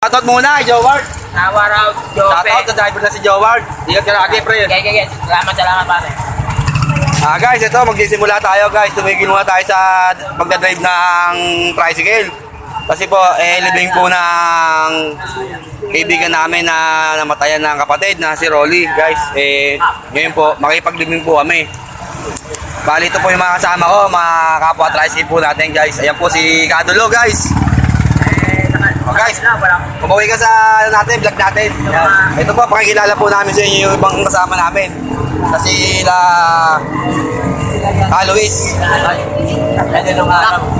Shoutout muna kay Joward. Power out, Shoutout Jope. sa driver na si Joward. Ingat ka lagi, pre. Okay, okay, okay. Salamat, salamat, pare. Ah, guys, ito, magsisimula tayo, guys. Tumigil muna tayo sa pagdadrive ng tricycle. Kasi po, eh, libing po ng kaibigan namin na namatayan ng kapatid na si Rolly, guys. Eh, ngayon po, makipaglibing po kami. Bali, ito po yung mga kasama ko, mga kapwa tricycle po natin, guys. Ayan po si Kadulo, guys. Guys, Umuwi ka sa ano natin, vlog natin. Yan. Ito po, pakikilala po namin sa inyo yung ibang kasama namin. Kasi la... Ah, Luis.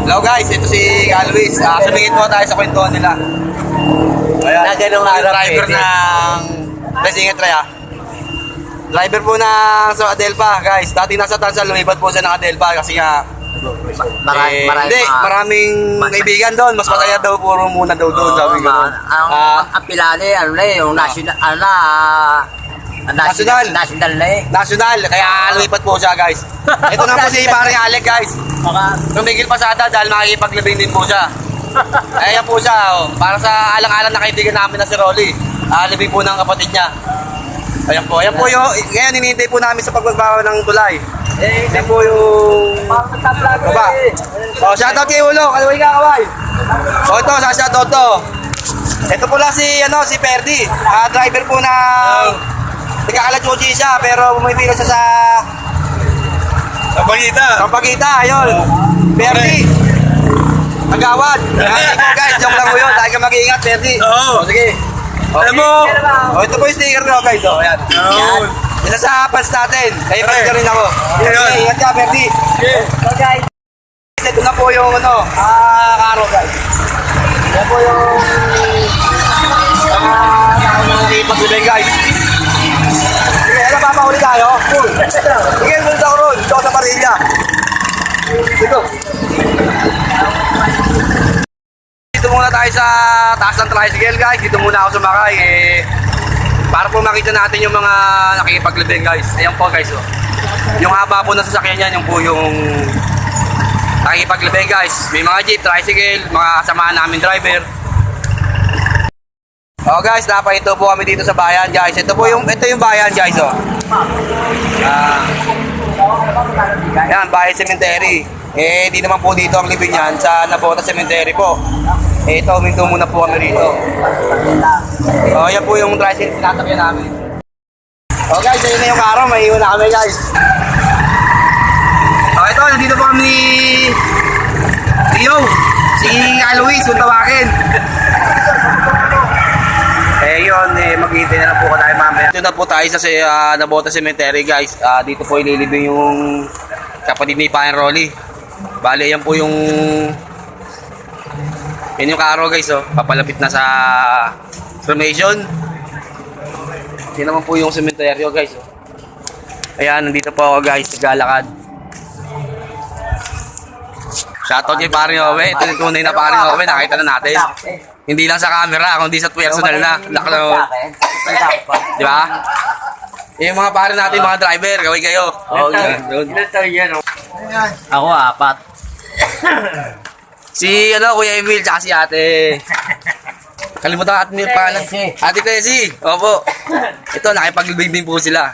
Hello guys, ito si Ka Luis. Ah, sumingit po tayo sa kwentuhan nila. Ayan. Na ganung Yung araw, driver pwede. ng... Blessing Try ah. Driver po ng sa Adelpa, guys. Dati nasa Tansa, lumipat po siya ng Adelpa kasi nga Marami, eh, marami. hindi, maraming Ma- kaibigan doon. Mas masaya daw puro muna daw doon, sabi ko. Ang, Ah, ang pilali, ano na eh, yung national, ano na, ah, National. National na eh. national, kaya lumipat po siya, guys. Ito na po si Pare Alec, guys. Tumigil pasada dahil makikipaglibing din po siya. Ayan po siya, oh. para sa alang-alang na kaibigan namin na si Rolly. Ah, libing po ng kapatid niya. Ayan po, ayan po yung, ngayon hinihintay po namin sa pagbabawa ng tulay. eh, Ayan po yung baba. Oh, shoutout kay Ulo, kalaway ka kaway. Oh, ito, sa shoutout to. Ito po lang si, ano, si Perdi. Ah, driver po ng, Tigakalachuchi siya, pero bumipila siya sa Kapagita. Kapagita, ayun. Perdi. Agawad. Hindi po guys, joke lang po yun. Lagi ka mag-iingat, Perdi. Oo. O, sige. Okay. Alam mo. O, ito po yung sticker ko, guys. O, ayan. Yan. Ito sa pants natin. Kaya pants ka rin ako. Ayun. Okay, ingat ka, Perdi. So, guys. Ito na po yung, ano, ah, karo, guys. Yan po yung, ah, nakakipag-ibig, guys. Sige, ano, papahuli tayo? Cool. Sige, sunod ako ron. Dito ako sa Marilla. Dito. Dito muna tayo sa taas ng tricycle guys. Dito muna ako sumakay. Eh, para po makita natin yung mga nakikipaglibing guys. Ayan po guys. Oh. Yung haba po ng sasakyan yan, yung po yung nakikipaglibing guys. May mga jeep, tricycle, mga kasamahan namin driver. Oh guys, napahinto po kami dito sa bayan guys. Ito po yung ito yung bayan guys oh. Ah. yan, bayan cemetery. Eh, di naman po dito ang libing yan sa Nabota Cemetery po. Eh, ito, huminto muna po kami rito. Oh, yan po yung tricycle sinasakyan namin. Oh guys, ayun na yung araw, may na kami guys. Oh, ito, nandito po kami ni Rio. Si Alois, kung tawagin. Eh yun, eh, maghihintay na lang po tayo mamaya. Dito na po tayo sa uh, Nabota Cemetery guys. Ah, dito po ililibing yung kapatid ni Payan Rolly. Bale, yan po yung yan yung karo guys oh. Papalapit na sa cremation. Yan naman po yung cemetery guys oh. Ayan, nandito po ako guys, naglalakad. Shoutout kay Paring Owe. Ito yung tunay na Paring Owe. Nakita na natin. Hindi lang sa camera, kundi sa personal na. Laklo. Di ba? Yung mga pare natin, mga driver, gawin kayo. Oh, Yun. Ako, apat. Si, ano, Kuya Emil, tsaka si ate. Kalimutan natin yung pangalan. Ate Tessie. Opo. Ito, nakipaglibig din po sila.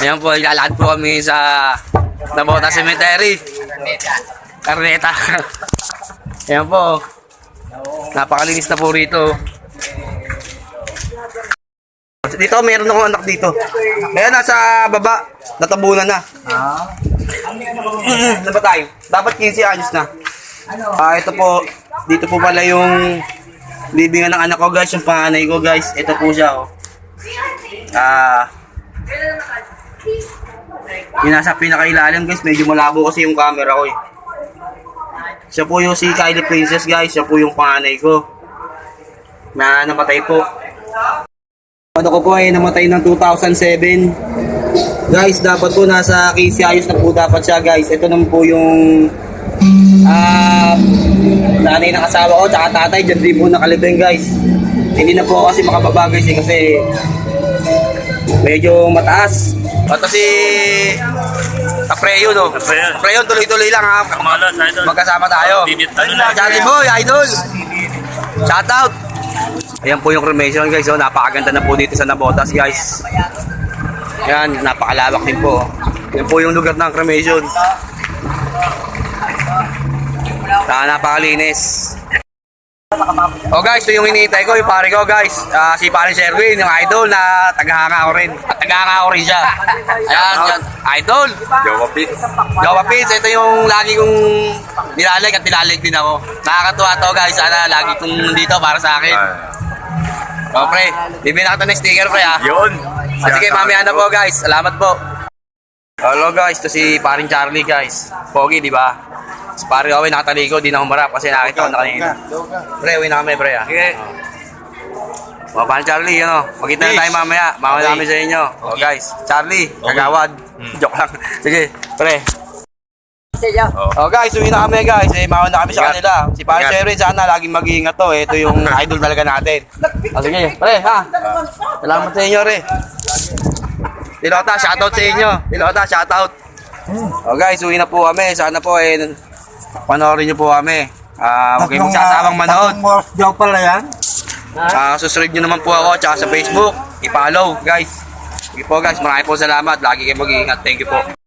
Ayan po, ilalakad po kami sa Nabota Cemetery. Carneta. Ayan po. Napakalinis na po rito. Dito, meron akong anak dito. Kaya nasa baba, natabunan na. Mm, ano ba tayo? Dapat 15 anos na. Ah, ito po, dito po pala yung libingan ng anak ko guys, yung panganay ko guys. Ito po siya oh. Ah, yung nasa pinakailalim guys, medyo malabo kasi yung camera ko eh. Siya po yung si Kylie Princess guys, siya po yung panganay ko. Na namatay po. Ano ko po ay namatay ng 2007. Guys, dapat po nasa 15 ayos na po dapat siya guys. Ito naman po yung ah nanay ng asawa ko tsaka tatay dyan din po nakalibing guys. Hindi na po ako kasi makababa guys eh, kasi medyo mataas. Ito si Apreyo no. Apreyo. Apreyo tuloy-tuloy lang ha. Kamalas, idol. Magkasama tayo. Charlie Boy, idol. Shout out. Ayan po yung cremation guys. Oh, napakaganda na po dito sa Nabotas guys. Ayan, napakalawak din po. Yan po yung lugar ng cremation. Na napakalinis. Oh guys, ito yung hinihintay ko, yung pare ko guys. Ah, si pare Sherwin, yung idol na tagahanga ko rin. At tagahanga ko rin siya. Ayan, yan. Idol. Jowa Pits, ito yung lagi kong nilalag at nilalag din ako. Nakakatuwa to guys, sana lagi kong dito para sa akin. Oh pre, bibili na kita ng sticker pre ah. Yun. Ah, sige, mamaya na po guys. Salamat po. Hello guys, to si paring Charlie guys. Pogi, di ba? Si paring Owen nakataliko, di na humarap kasi nakita ko na kanina. Pre, uwi na kami pre ah. Sige. O, paring Charlie, ano? Magkita na tayo mamaya. Mamaya Okay. kami sa inyo. O guys, Charlie, kagawad. Joke lang. Sige, pre. Sige. Oh guys, uwi na kami guys. Eh, mauna kami sa Ingat. kanila. Si Ingat. Sherwin, sana laging mag-iingat to. Ito yung idol talaga natin. Oh, sige, pre, ha? Salamat sa inyo, re. Dilota, shoutout sa inyo. Dilota, shoutout. Oh guys, uwi na po kami. Sana po eh, panoorin niyo po kami. Ah, huwag kayong magsasawang manood. Tatlong oras daw pala yan. Ah, susunod niyo naman po ako tsaka sa Facebook. I-follow, guys. Sige po guys, maraming po salamat. Lagi kayo mag-iingat. Thank you po.